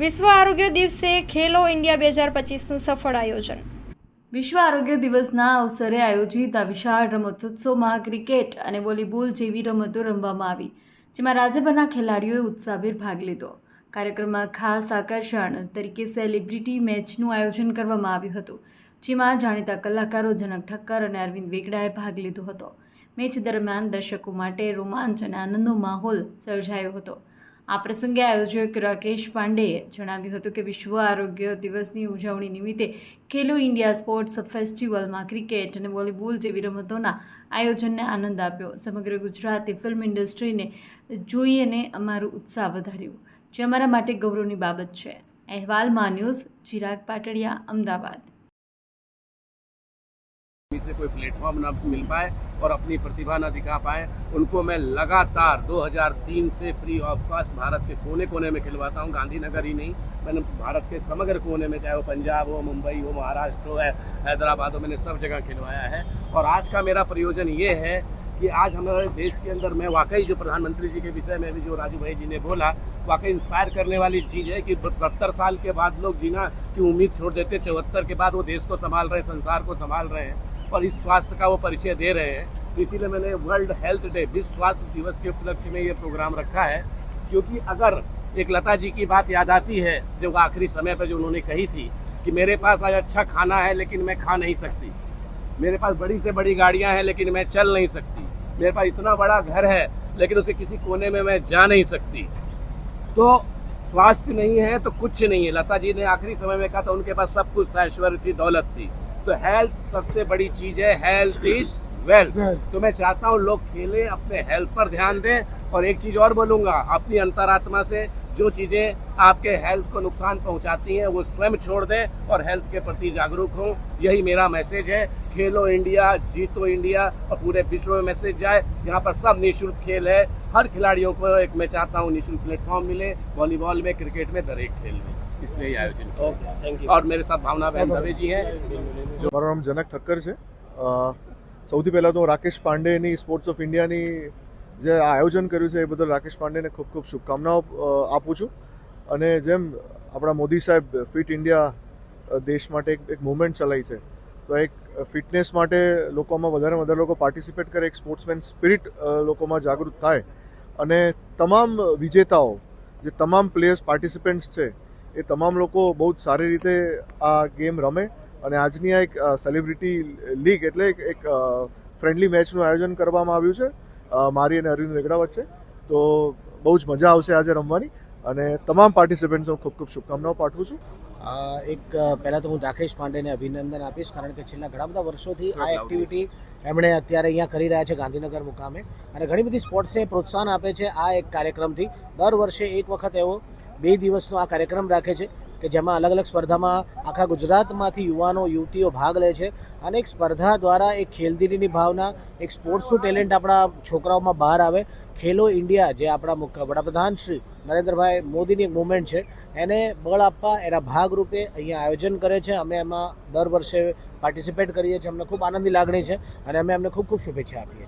વિશ્વ આરોગ્ય દિવસે ખેલો ઇન્ડિયા બે હજાર પચીસનું સફળ આયોજન. વિશ્વ આરોગ્ય દિવસના અવસરે આયોજિત આ વિશાળ રમતોત્સવમાં ક્રિકેટ અને વોલીબોલ જેવી રમતો રમવામાં આવી, જેમાં રાજ્યભરના ખેલાડીઓએ ઉત્સાહભેર ભાગ લીધો. કાર્યક્રમમાં ખાસ આકર્ષણ તરીકે સેલિબ્રિટી મેચનું આયોજન કરવામાં આવ્યું હતું, જેમાં જાણીતા કલાકારો જનક ઠક્કર અને અરવિંદ વેગડાએ ભાગ લીધો હતો. મેચ દરમિયાન દર્શકો માટે રોમાંચ અને આનંદનો માહોલ સર્જાયો હતો. આ પ્રસંગે આયોજક રાકેશ પાંડેએ જણાવ્યું હતું કે વિશ્વ આરોગ્ય દિવસની ઉજવણી નિમિત્તે ખેલો ઇન્ડિયા સ્પોર્ટ્સ ફેસ્ટિવલમાં ક્રિકેટ અને વોલીબોલ જેવી રમતોના આયોજનને આનંદ આપ્યો. સમગ્ર ગુજરાતી ફિલ્મ ઇન્ડસ્ટ્રીને જોઈને અમારું ઉત્સાહ વધાર્યું. જે અમારા માટે ગૌરવની બાબત છે. અહેવાલમાં ન્યૂઝ, ચિરાગ પાટડિયા, અમદાવાદ. से कोई प्लेटफॉर्म ना मिल पाए और अपनी प्रतिभा ना दिखा पाए, उनको मैं लगातार 2003 से फ्री ऑफ़ कॉस्ट भारत के कोने कोने में खिलवाता हूँ। गांधीनगर ही नहीं, मैंने भारत के समग्र कोने में, चाहे वो पंजाब हो, मुंबई हो, महाराष्ट्र हो हैदराबाद हो, मैंने सब जगह खिलवाया है। और आज का मेरा प्रयोजन ये है कि आज हमारे देश के अंदर मैं वाकई जो प्रधानमंत्री जी के विषय में भी जो राजू भाई जी ने बोला, वाकई इंस्पायर करने वाली चीज़ है कि सत्तर साल के बाद लोग जीना की उम्मीद छोड़ देते, चौहत्तर के बाद वो देश को संभाल रहे, संसार को संभाल रहे हैं। और इस स्वास्थ्य का वो परिचय दे रहे हैं। तो इसीलिए मैंने वर्ल्ड हेल्थ डे विश्व स्वास्थ्य दिवस के उपलक्ष्य में ये प्रोग्राम रखा है। क्योंकि अगर एक लता जी की बात याद आती है, जो आखिरी समय पर जो उन्होंने कही थी कि मेरे पास आज अच्छा खाना है, लेकिन मैं खा नहीं सकती। मेरे पास बड़ी से बड़ी गाड़ियाँ हैं, लेकिन मैं चल नहीं सकती। मेरे पास इतना बड़ा घर है, लेकिन उसे किसी कोने में मैं जा नहीं सकती। तो स्वास्थ्य नहीं है तो कुछ नहीं है। लता जी ने आखिरी समय में कहा था, उनके पास सब कुछ था, ऐश्वर्य थी, दौलत थी। तो हेल्थ सबसे बड़ी चीज़ है हेल्थ इज़ वेल्थ तो मैं चाहता हूँ लोग खेलें अपने हेल्थ पर ध्यान दें। और एक चीज़ और बोलूँगा अपनी अंतरात्मा से जो चीज़ें आपके हेल्थ को नुकसान पहुंचाती हैं वो स्वयं छोड़ दें और हेल्थ के प्रति जागरूक हों। यही मेरा मैसेज है। खेलो इंडिया जीतो इंडिया और पूरे विश्व में मैसेज जाए। यहाँ पर सब निःशुल्क खेल है। हर खिलाड़ियों को एक मैं चाहता हूँ निःशुल्क प्लेटफॉर्म मिले। वॉलीबॉल में क्रिकेट में दरेक खेल में। इसलिए ये आयोजन किया गया। और मेरे साथ भावना बहन दवे जी हैं મારું નામ જનક ઠક્કર છે અ, સૌથી પહેલાં તો રાકેશ પાંડેની સ્પોર્ટ્સ ઓફ ઇન્ડિયાની જે આ આયોજન કર્યું છે એ બદલ રાકેશ પાંડેને ખૂબ ખૂબ શુભકામનાઓ અ, આપું છું અને જેમ આપણા મોદી સાહેબ ફિટ ઇન્ડિયા અ, દેશ માટે એક એક મુવમેન્ટ ચલાવી છે તો એક ફિટનેસ માટે લોકોમાં વધારે વધારે લોકો પાર્ટિસિપેટ કરે એક સ્પોર્ટ્સમેન સ્પિરિટ લોકોમાં જાગૃત થાય અને તમામ વિજેતાઓ જે તમામ પ્લેયર્સ પાર્ટિસિપેન્ટ્સ છે એ તમામ લોકો બહુ જ સારી રીતે આ ગેમ રમે અને આજની આ એક સેલિબ્રિટી લીગ એટલે એક એક ફ્રેન્ડલી મેચનું આયોજન કરવામાં આવ્યું છે. મારી અને અરવિંદ વેગડા વચ્ચે. તો બહુ જ મજા આવશે આજે રમવાની અને તમામ પાર્ટિસિપન્ટ્સને ખૂબ ખૂબ શુભકામનાઓ પાઠવું છું. એક પહેલાં તો હું રાકેશ પાંડેને અભિનંદન આપીશ કારણ કે છેલ્લા ઘણા બધા વર્ષોથી આ એક્ટિવિટી એમણે અત્યારે અહીંયા કરી રહ્યા છે ગાંધીનગર મુકામે. અને ઘણી બધી સ્પોર્ટ્સને પ્રોત્સાહન આપે છે આ એક કાર્યક્રમથી. દર વર્ષે એક વખત એવો બે દિવસનો આ કાર્યક્રમ રાખે છે કે જેમાં અલગ અલગ સ્પર્ધામાં આખા ગુજરાતમાંથી યુવાનો, યુવતીઓ ભાગ લે છે અને એક સ્પર્ધા દ્વારા એક ખેલદીલીની ભાવના, એક સ્પોર્ટ્સનું ટેલેન્ટ આપણા છોકરાઓમાં બહાર આવે. ખેલો ઇન્ડિયા, જે આપણા મુખ્ય વડાપ્રધાન શ્રી નરેન્દ્રભાઈ મોદીની એક મુવમેન્ટ છે. એને બળ આપવા, એના ભાગરૂપે અહીંયા આયોજન કરે છે. અમે એમાં દર વર્ષે પાર્ટિસિપેટ કરીએ છીએ. અમને ખૂબ આનંદની લાગણી છે અને અમે એમને ખૂબ ખૂબ શુભેચ્છા આપીએ